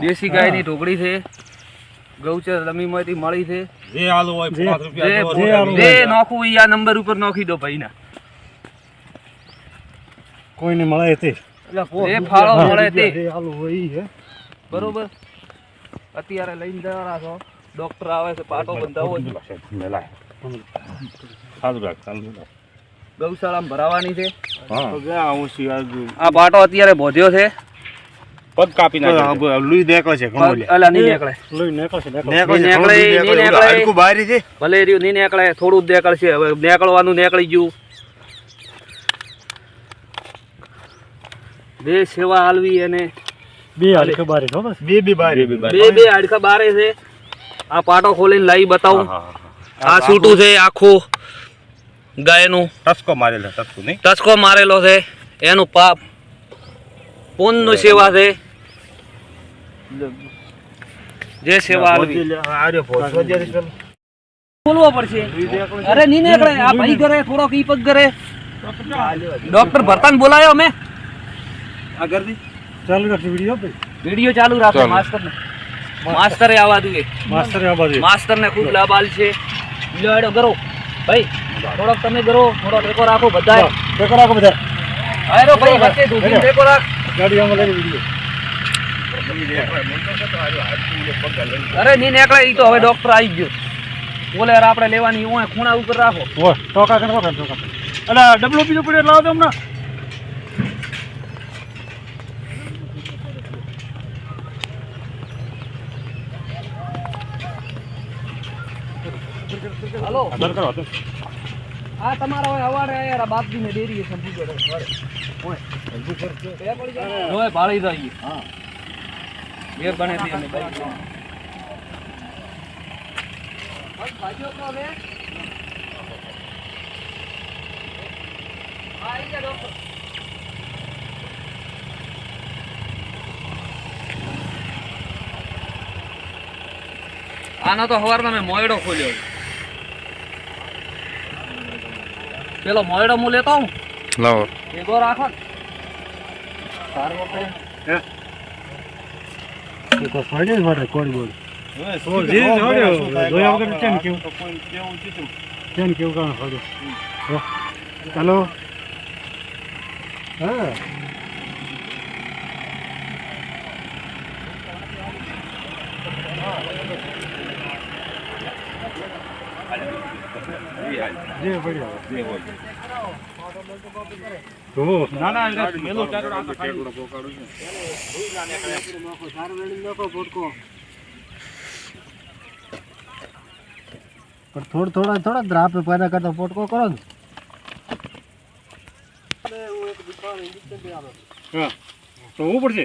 દેશી ગાયની ઢોકળી છે ગૌચર રમીમાંથી મળી છે. જે આલુ હોય 5 રૂપિયા જે નાખવું ઈ આ નંબર ઉપર નોખી દો ભાઈના. કોઈને મળે તે. એ ફાળો મળે તે. જે આલુ હોય ઈ હે. બરોબર? અત્યારે લઈને જવાના છો. ડોક્ટર આવે છે પાટો બંધાવો છે. ચાલુ રાખ, ચાલુ રાખ. ગૌશાળામાં ભરાવાની છે. હા. આ પાટો અત્યારે બોધ્યો છે. પગ કાપી છે. અલા નીકળે. નહીં નીકળે નહીં નીકળે. ભલે રહ્યું નહીં નીકળે થોડું જ નીકળશે. હવે નીકળવાનું નીકળી ગયું. બે સેવા હાલવી અને બે હાડકા બારે ખબર છે? બે બે બારી. બે બે હાડકા બારે છે. આ પાટો ખોલીને લાવી બતાવું. આ છૂટું છે આખું ગાયનું. ટસકો મારેલો ટસકો નહીં? ટસકો મારેલો છે. એનું પાપ પૂનનું સેવા છે. જે સેવા બોલવો પડશે. અરે નહીં નીકળે આ ભાઈ કરે થોડોક ઈ પગ કરે ડોક્ટર ભરતાન બોલાયો અમે. આગળથી ચાલુ રાખજો વીડિયો ભાઈ. વીડિયો ચાલુ રાખો માસ્ટર ને માસ્ટરે આવવા દઈએ માસ્તરે આવા બાજુ માસ્ટર ને ખૂબ લાભ આલ છે. હેડો કરો ભાઈ થોડોક તમે કરો થોડો ટેકો રાખો બધા ટેકો રાખો બધા હેડો ભાઈ વચ્ચે ઢૂંઢીને ટેકો રાખ. ગાડીઓમાં લઈને વીડિયો અરે નહીં નીકળે ઈ તો હવે ડોક્ટર આવી ગયો. બોલે આપણે લેવાની હું ખૂણા ઉપર રાખો. ઓય ટોકા કરો કર ટોકા અલા ડબલો બીજો પડ્યો લાવો તો હમણાં. હાલો. કરો આ તમારા હોય અવારે યાર બાપજી ને ડેરી છે સમજી ગયો જાય ઓય ભાળી જાય હા. બે બને તે અમે ભાઈ. તો હવે. હા આવી ડોક્ટર. આનો તો સવારમાં મેં મોયડો ખોલ્યો. પેલો મોયડો હું લેતો હું લાવો. ભેગો રાખો ફાડ્યું? હો. હા. જે. પણ થોડું થોડા થોડા દ્રાપ પહેલા કરતા પોટકો કરો ને હા તો હું પડશે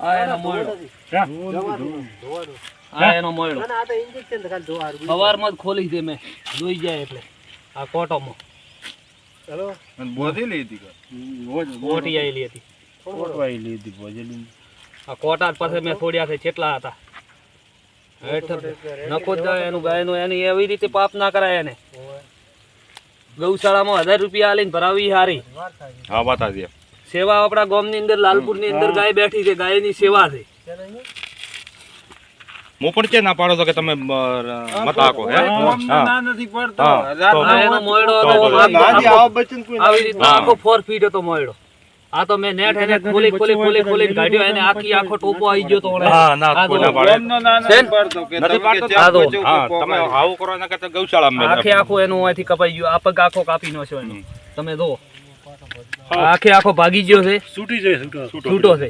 આ એનો મોયડો. ના આ એનો મોયડો સવારમાં જ ખોલી દે મેં. જોઈ જાય એટલે. આ કોટોમાં. બોધી લીધી મોટી આવેલી હતી. કોટવાઈ લીધી બોજેલી આ કોટા પાસે મેં છોડ્યા છે કેટલા હતા. હેઠળ નખો જાય એનું ગાયનું એની એવી રીતે પાપ ના કરાય એને. ગૌશાળામાં હજાર રૂપિયા આલીને ભરાવી હારી. હા વાત સેવા આપણા ગામની અંદર લાલપુરની અંદર ગાય બેઠી છે ગાયની સેવા છે. હું પણ કે ના પાડો તો કે તમે મત આકો હે? હા નથી પડતો. એનો મોયડો આવી રીતે આખો 4 ફીટ હતો મોયડો. આ તો મેં નેટ એને ખોલી ખોલી ખોલી ખોલી કાઢ્યો. એને આખી આખો ટોપો આવી ગયો તો હા ના કોઈ ના પાડે? નથી પાડતો? હા તમે આવું કરો એના કરતા ગૌશાળા મે આખે આખો એનું અહીંથી કપાઈ ગયો. આ પગ આખો કાપી નો છે એનો તમે જો આખે આખો ભાગી ગયો છે. છૂટી જાય છૂટો. છૂટો છે.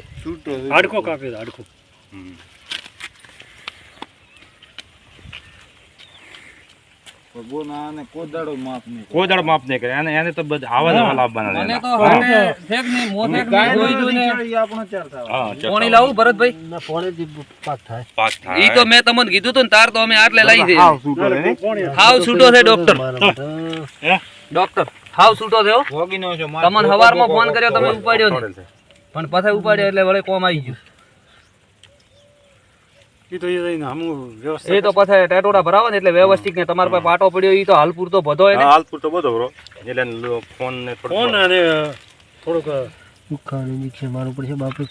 આડકો કાપે છે, માફ નહીં કરે. એને એને તો બધા આવા નવા લાભ મને તો હાથે ફેંક નહીં, મોં નહીં, જોઈ જોઈને. હા પોણી લાવું ભરતભાઈ? ના પોણેથી પાક થાય. પાક થાય. ઈ તો મેં તમને કીધું તું ને તાર તો અમે આટલે લઈ જઈએ પોણી હાવ છૂટો છે ડોક્ટર. ડોક્ટર હાવ છૂટો થયો તમને હવારમાં ફોન કર્યો તમે ઉપાડ્યો પણ પછી ઉપાડ્યો એટલે વળે કોમ આવી ગયું. તો એ જઈને હમું વ્યવસ્થા એ તો પછી ટેટોડા ભરાવો ને એટલે વ્યવસ્થિત ને તમારા પાસે પાટો પડ્યો એ તો હાલ પૂરતો બધો એને હાલ પૂરતો બધો ભરો. એટલે ફોન ને થોડું ફોન અને થોડુંક દુખાવાનું ઇન્જેક્શન મારવું પડશે બાપુ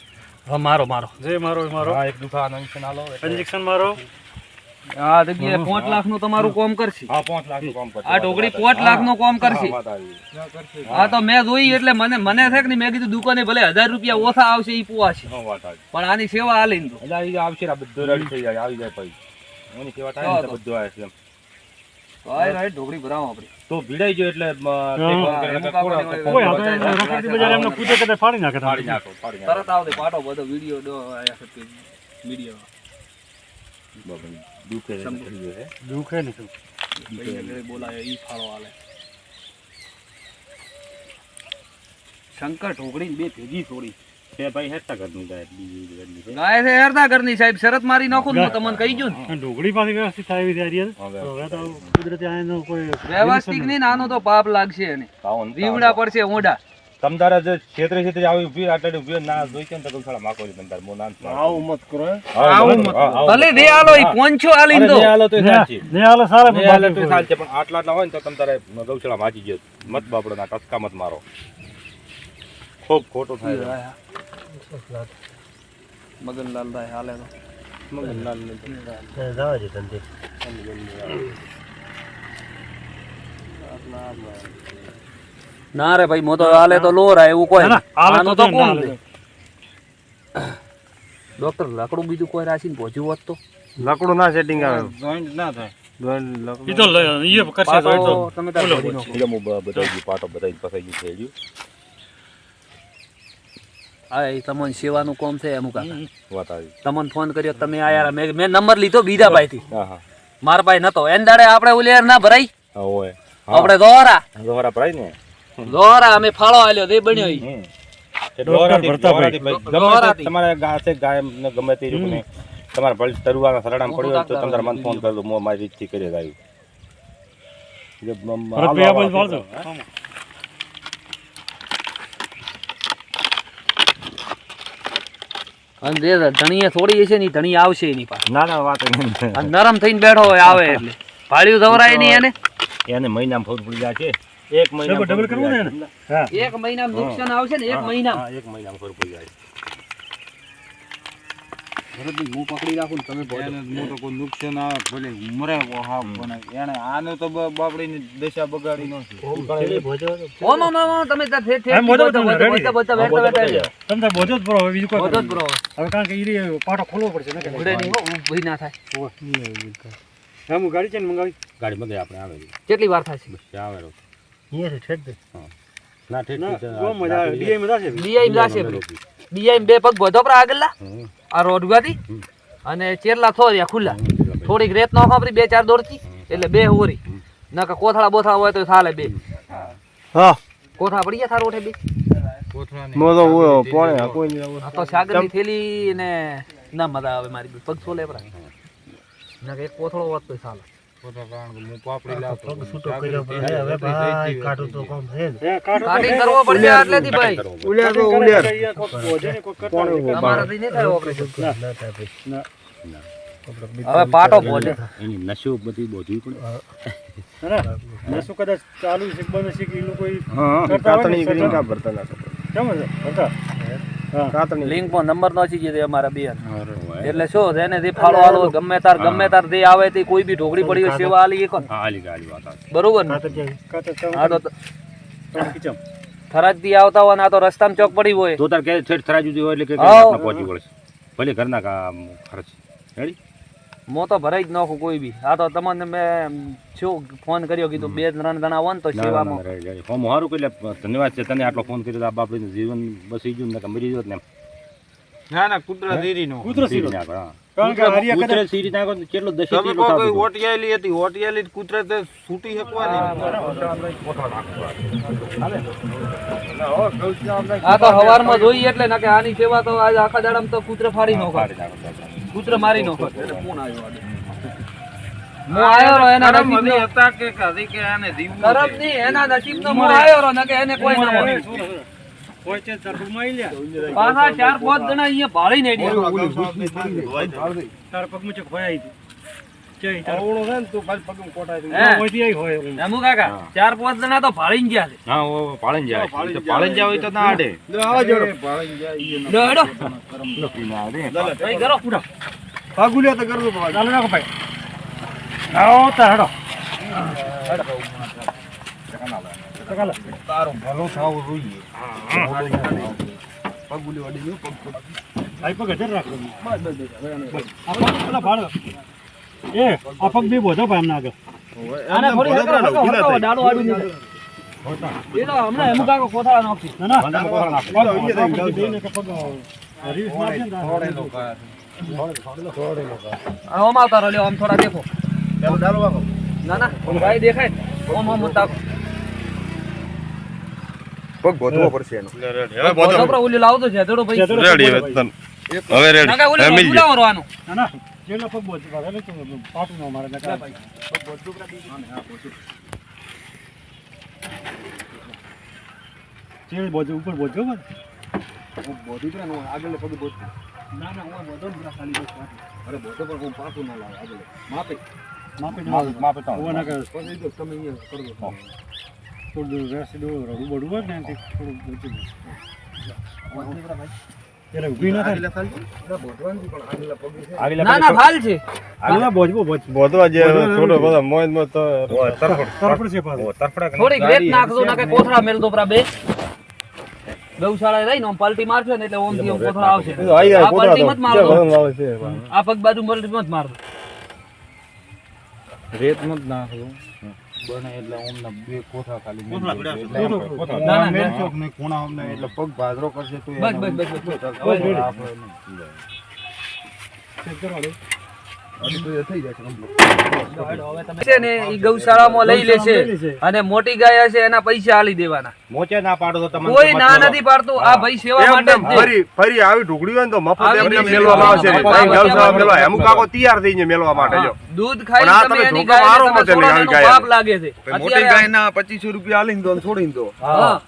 હા મારો મારો. જે મારો મારો. હા એક દુખા ઇન્જેક્શન આલો ઇન્જેક્શન મારો. આ જગ્યાએ પાંચ લાખનું તમારું કોમ કરશે. હા પાંચ લાખનું કામ કરશે. આ ઢોકળી પાંચ લાખનું કોમ કરશે. હા. તો મેં જોઈ એટલે મને મને થાય કે મેં કીધું દુકાને ભલે હજાર રૂપિયા ઓછા આવશે ઈ પુવાશે હા વાત આવી. પણ આની સેવા આ લઈને તો. એટલે આવી આવશે આ બધું રેડી થઈ જાય આવી જાય પછી. એની સેવા થાય ને બધું આવે છે એમ. તો રાઈટ ઢોકળી ભરાવો આપણે. તો ભીડાઈ ગયો એટલે બજાર એમને પૂછે કે ફાડી નાખે. તરત આવતે પાટો બધો વીડિયો ડો આયા છે તે વીડિયો બાપરે, દુખે. દુખે ને ઘરે ઈ ફાળો હાલે શંકર ઢોકળી બે ભેગી છોડી. બે ભાઈ હેરતા ઘરનું ગાય બીજી. ગાય છે હેરતા ઘરની સાહેબ શરત મારી નાખો ને તમને કહી ગયો ને. ઢોકળી પાસે વ્યવસ્થિત થાય એવી તૈયારી. હવે. તો કુદરતી આનો કોઈ વ્યવસ્થિત નહીં નાનો તો પાપ લાગશે એને. દીવડા પડશે ઓંડા. તમ તારે જે છેતરે છેતરે આવી ઊભી આટલે ઊભી ના જોઈ કે ને તો ગૌશાળા માકો છે મોં આવું મત, હા, આવું ભલે મત. દે આલો ઈ પોંચો આલીને અરે દે આલો તોય સાચી. ને હાલો સારા દે આલો તોય સાચી, પણ આટલા આટલા હોય ને તો તમ તારે ગૌશાળા માજી ગયો. મત બાપડો ના ટસકા મત મારો. ખૂબ ખોટો થાય. મગનલાલ ભાઈ હાલે તો. જવા ધંધે ના રે ભાઈ મો તો હાલે તો લોરા એવું કોઈ ના, ના, આનું તો તો કોણ ના ડોક્ટર લાકડું બીજું કોઈ રાખીને પહોંચ્યું હોત તો? લાકડું ના સેટિંગ આવે. ઈ તો ઈ કરશે તો એ તો પાટો તમે તાર ભરી નાખો. એટલે હું બ- બતાવી પાટો બતાવી પસાઈ થઈ ગયું હા એ તમને સેવાનું કોમ છે અમુક. વાત આવી. તમને ફોન કર્યો તમે આયા મેં મેં નંબર લીધો બીજા ભાઈથી. હા હા. મારા ભાઈ નતો. એન દાડે આપણે ઓલી ના ભરાઈ? હા હોય. આપણે દોરા ભરાય ને? દોરા અમે ફાળો આલ્યો તે બન્યો. તમારે ગા ગાય ને ગમે તે ને તમારે ભલે તરુવાના સરડામાં પડ્યું હોય તો તમે તારા મને ફોન કરજો દો હું મારી રીતથી કરી દઉં એટલે મ- મ- ભરત ભાઈ આ હાલો, બાજુ હાલો. વાળજો. અને ધણીએ થોડી હશે ને ધણી આવશે એની પાસે. ના ના વાત નરમ થઈને બેઠો હોય આવે એટલે. ભાડ્યું દવરાય નહીં એને. એને મહિનામાં ફોન પડી જાય છે. એક મહિના ડબલ ડબલ કરવું ને હા. એક મહિનામાં નુકસાન આવશે ને એક મહિનામાં. હા એક મહિનામાં પડી જાય. ભરતભાઈ હું પકડી રાખું ને તમે હું તો કોઈ નુકસાન આવે ભલે મરે હા પણ એને આને તો બાપડીની દશા બગાડી ઓમ તમે તમે, બોજો જ ભરો બીજું કોઈ બોજો જ ભરો. હવે કારણ કે ઈ રે પાટો ખોલવો પડશે ને કે ઉડે નહીં. હો, ઊભી ના થાય. હા હું ગાડી છે ને મંગાવી? ગાડી મંગાવી આપણે આવે કેટલી વાર થાય છે? આવે. અહીંયા છે ઠેક દે ના ઠીક ના ઠીક છે. બહુ મજા આવે ડીઆઈ માં થશે ડીઆઈ જાશે ડીઆઈ બે પગ બધો પર આગળલા. આ રોડવાથી અને ચેરલા થોરિયા ખુલ્લા થોડીક રેત નો ખાપરી બે ચાર દોડતી એટલે બે હોરી નકા કોથળા બોથળા હોય તો ચાલે બે હા કોથળા પડી ગયા થાર ઓઠે બે પોણે કોઈ તો સાગરની થેલી ને ના મજા આવે મારી બી. પગ છોલે પરા નકા એક કોથળો હોત તો ચાલે હવે ભાઈ કાટો તો કામ છે ને કાટિંગ કરવો પડશે આટલેથી ભાઈ. ઉલેર તો ઉલેર તમારાથી નહીં થાય ઓપરેશન. ના થાય ભાઈ. ના. હવે પાટો ભોજે એની નશો બધી બોધવી પડે ના? નસો કદાચ ચાલુ છે બંધ છે કે એ લોકો કરતા હોય ને ભરતા કેમ છે? હતા લિંકમાં નંબર નો છે અમારા બે એટલે શું એને જે ફાળો આલો ગમે તાર ગમે તાર જે આવે તે કોઈ બી ઢોકળી પડી હોય સેવા આલી એક હા આલી ગાડી વાત આવે. બરોબર ને? થી આવતા હોય ને આ તો રસ્તામાં ચોક પડી હોય. તો તાર કે ઠેઠ થરા હોય એટલે કે પહોંચી વળશે. ભલે ઘરના કામ ખર્ચ. રેડી મો તો ભરાઈ જ નાખું કોઈ બી. આ તો તમને મેં શું ફોન કર્યો કીધું બે ત્રણ જણા હોય ને તો સેવામાં. રેડી. હોમ એટલે ધન્યવાદ છે તને આટલો ફોન કર્યો બાપડીનું જીવન બસી ગયું ને મરી ગયો ને. ના ના કુદરત ધીરી આની સેવા તો આજ આખા દાડામાં તો કૂતરે ફાડી નો. કૂતરે મારી નો એના નસીબ નો આવ્યો કે કદી કે આને જીવવું કરમ છે. નહીં એના નસીબનો હું આયો રો નકે એને કોઈ ના પાછા ચાર પાંચ જણા અહીંયા ભાળી ને તાર પગમાં છે તું તો ચાર પાંચ જણા તો ભાળીને ગયા છે. હા જાય ઈ જાય તો ના આડે લો હેડો. ભાઈ કરો ચાલો નાખો ભાઈ. આવો તાર હેડો પગ ભાઈ પગ હજાર રાખો. પેલા ભાડો. એ આ પગ બી બોધો ભાઈ એમના આગળ. આને થોડી હરકો હરકો હરકો ડાળો આડી દીધો એ હમણાં એમુ કાકો કોથળા નાખી ના ના. પગ પગ પગ રીસ મારશે ને તારે. આ ઓમ આવતા રહ્યો આમ થોડા દેખો. ના ના ભાઈ દેખાય. ઓમ ઓમ તાકો પગ ગોતવો પડશે એનો છોકરો ઓલી લાવતો છે ધડો ભાઈ રેડી હવે તન હવે રેડી નાકા ઓલી હવે મિલ બોલાવો રોવાનું ના ના જેલો પગ બોધો ભાઈ એટલે તો પાટું ન મારે નકર. ચેડ બોધો ઉપર બોધો મત. ના ના હું બોધો ને પેલા ખાલી બસ પાટું. માપે નો આગળ પગ ઓવા ના કરે. થોડું રેસ્ટ દો રડું બડું હોય ને એનાથી થોડું બચી જાય. એટલે ઊભી માપે થાય ના ના હાલ છે આગલા તમે અહીંયા જે થોડો બધો મોજ મોજ તો તરફડ છે પાછું. તરફડા થોડીક રેત નાખજો નાકે કોથળા મેલ દો પરા બે. ગૌશાળા પલટી મારશે ને એટલે ઓમથી કોથળા આવશે. આ પલટી મત મારજો આ પગ બાજુ પલટી મત મારજો રેત મત નાખજો બને એટલે અમને બે કોઠા ખાલી કોથળા મેલી પડ્યા. દેજો. એટલે કોથળા. એમ ના, ના, મેલ ના. ચોક ને ખૂણા અમને એટલે પગ ભાદરો કરશે તો બસ એને બસ બસ બસ બસ. બસ, રેડી. છે ને ઈ ગૌશાળામાં લઈ લેશે અને મોટી ગાય હશે એના પૈસા આલી દેવાના. મોચે ના પાડો તો તમને કોઈ ના નથી પાડતું આ ભાઈ સેવા માટે ફરી ફરી આવી ઢોકળી હોય ને તો મફત એમને રીતે આવશે ભાઈ. ગૌશાળા મેળવા અમુક કાકો તૈયાર થઈને મેળવા માટે જો. દૂધ ખાઈ પણ આ તમે એની ગાય. પાપ લાગે છે. મોટી ગાયના પચીસો રૂપિયા આલીને દો છોડીને દો. હા.